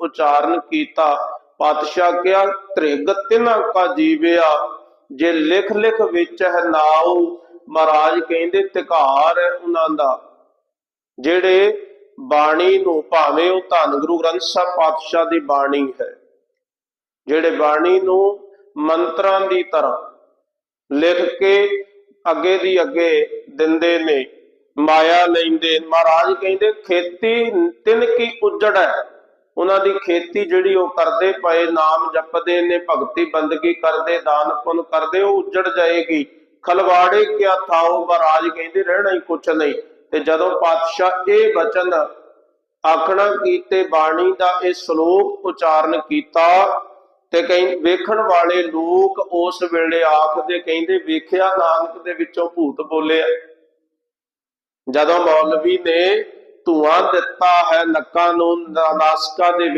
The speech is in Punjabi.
ਉਚਾਰਨ ਕੀਤਾ, ਪਾਤਸ਼ਾਹ ਕਿਹਾ, ਤ੍ਰਿਗ ਤਿਨਾ ਕਾ ਜੀਵਿਆ, ਜੇ ਲਿਖ ਲਿਖ ਵਿੱਚ ਹੈ ਨਾਉ, ਮਹਾਰਾਜ ਕਹਿੰਦੇ ਤਿਕਾਰ ਹੈ ਉਹਨਾਂ ਦਾ। ਜਿਹੜੇ ਬਾਣੀ ਨੂੰ ਭਾਵੇਂ ਉਹ ਧੰਨ ਗੁਰੂ ਗ੍ਰੰਥ ਸਾਹਿਬ ਪਾਤਸ਼ਾਹ ਦੀ ਬਾਣੀ ਹੈ, ਜਿਹੜੇ ਬਾਣੀ ਨੂੰ ਮੰਤਰਾਂ ਦੀ ਤਰ੍ਹਾਂ ਲਿਖ ਕੇ ਅੱਗੇ ਦੀ ਅੱਗੇ ਦਿੰਦੇ ਨੇ, ਮਾਇਆ ਲੈਂਦੇ ਮਹਾਰਾਜ ਕਹਿੰਦੇ ਖੇਤੀ ਤਿੰਨ ਕੀ ਉਜੜ ਹੈ। ਉਹਨਾਂ ਦੀ ਖੇਤੀ ਜਿਹੜੀ ਉਹ ਕਰਦੇ ਪਏ, ਨਾਮ ਜਪਦੇ ਨੇ, ਭਗਤੀ ਬੰਦਗੀ ਕਰਦੇ, ਦਾਨ ਪੁੰਨ ਕਰਦੇ, ਉਹ ਉਜੜ ਜਾਏਗੀ। ਖਲਵਾੜੇ ਕਿਆ ਥਾਓ ਮਹਾਰਾਜ ਕਹਿੰਦੇ, ਰਹਿਣਾ ਹੀ ਕੁਛ ਨਹੀਂ। ਤੇ ਜਦੋਂ ਪਾਤਸ਼ਾਹ ਇਹ ਬਚਨ ਆਖਣਾ ਕੀਤੇ ਬਾਣੀ ਦਾ ਇਹ ਸ਼ਲੋਕ ਉਚਾਰਨ ਕੀਤਾ, ਤੇ ਕਹਿੰਦੇ ਵੇਖਣ ਵਾਲੇ ਲੋਕ ਉਸ ਵੇਲੇ ਆਖਦੇ, ਕਹਿੰਦੇ, ਵੇਖਿਆ ਨਾਨਕ ਦੇ ਵਿੱਚੋਂ ਭੂਤ ਬੋਲਿਆ। ਜਦੋਂ ਮੌਲਵੀ ਨੇ ਧੂਆਂ ਦਿੱਤਾ ਹੈ ਨੱਕਾਂ ਨੂੰ ਨਾਸਕਾ ਦੇ